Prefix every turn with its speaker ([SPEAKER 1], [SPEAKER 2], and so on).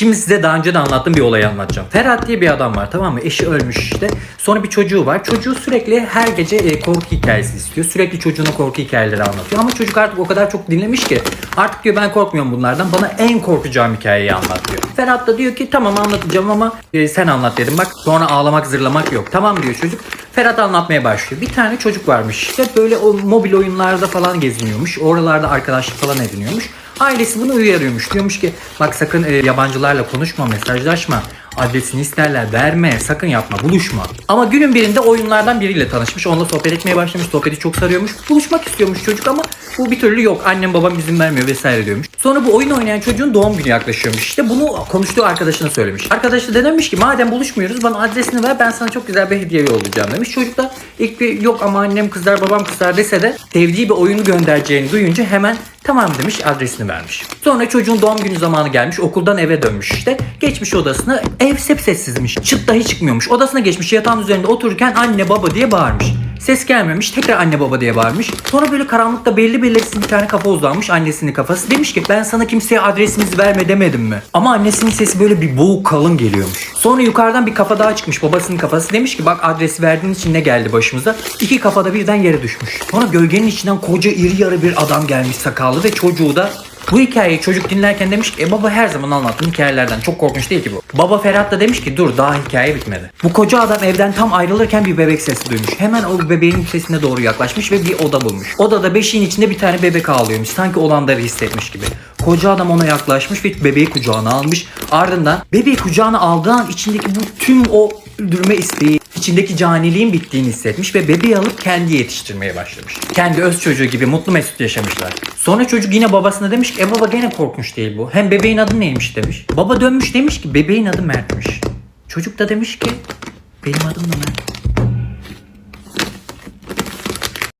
[SPEAKER 1] Şimdi size daha önce de anlattığım bir olayı anlatacağım. Ferhat diye bir adam var tamam mı? Eşi ölmüş işte. Sonra bir çocuğu var. Çocuğu sürekli her gece e, korku hikayesi istiyor. Sürekli çocuğuna korku hikayeleri anlatıyor. Ama çocuk artık o kadar çok dinlemiş ki artık diyor ben korkmuyorum bunlardan. Bana en korkacağım hikayeyi anlat diyor. Ferhat da diyor ki tamam anlatacağım ama e, sen anlat dedim. Bak sonra ağlamak zırlamak yok. Tamam diyor çocuk. Ferhat anlatmaya başlıyor. Bir tane çocuk varmış işte böyle o mobil oyunlarda falan geziniyormuş. Oralarda arkadaşlık falan ediniyormuş. Ailesi bunu uyarıyormuş. Diyormuş ki bak sakın e, yabancılarla konuşma, mesajlaşma. Adresini isterler verme, sakın yapma, buluşma. Ama günün birinde oyunlardan biriyle tanışmış. Onunla sohbet etmeye başlamış. Sohbeti çok sarıyormuş. Buluşmak istiyormuş çocuk ama bu bir türlü yok. Annem babam izin vermiyor vesaire diyormuş. Sonra bu oyun oynayan çocuğun doğum günü yaklaşıyormuş. İşte bunu konuştuğu arkadaşına söylemiş. Arkadaşı da demiş ki madem buluşmuyoruz bana adresini ver ben sana çok güzel bir hediye yollayacağım demiş. Çocuk da ilk bir yok ama annem kızar babam kızar dese de sevdiği bir oyunu göndereceğini duyunca hemen Tamam demiş adresini vermiş. Sonra çocuğun doğum günü zamanı gelmiş okuldan eve dönmüş işte. Geçmiş odasına ev sessizmiş. Çıt dahi çıkmıyormuş. Odasına geçmiş yatağın üzerinde otururken anne baba diye bağırmış. Ses gelmemiş tekrar anne baba diye bağırmış. Sonra böyle karanlıkta belli belirsiz bir tane kafa uzanmış annesinin kafası. Demiş ki ben sana kimseye adresimizi verme demedim mi? Ama annesinin sesi böyle bir boğuk kalın geliyormuş. Sonra yukarıdan bir kafa daha çıkmış babasının kafası. Demiş ki bak adresi verdiğin için ne geldi başımıza? İki kafada birden yere düşmüş. Sonra gölgenin içinden koca iri yarı bir adam gelmiş sakallı ve çocuğu da bu hikayeyi çocuk dinlerken demiş ki e baba her zaman anlattığın hikayelerden çok korkunç değil ki bu. Baba Ferhat da demiş ki dur daha hikaye bitmedi. Bu koca adam evden tam ayrılırken bir bebek sesi duymuş. Hemen o bebeğin sesine doğru yaklaşmış ve bir oda bulmuş. Odada beşiğin içinde bir tane bebek ağlıyormuş. Sanki olanları hissetmiş gibi. Koca adam ona yaklaşmış ve bebeği kucağına almış. Ardından bebeği kucağına aldığı an içindeki bu tüm o öldürme isteği, içindeki caniliğin bittiğini hissetmiş ve bebeği alıp kendi yetiştirmeye başlamış. Kendi öz çocuğu gibi mutlu mesut yaşamışlar. Sonra çocuk yine babasına demiş ki e baba gene korkmuş değil bu. Hem bebeğin adı neymiş demiş. Baba dönmüş demiş ki bebeğin adı Mert'miş. Çocuk da demiş ki benim adım da Mert.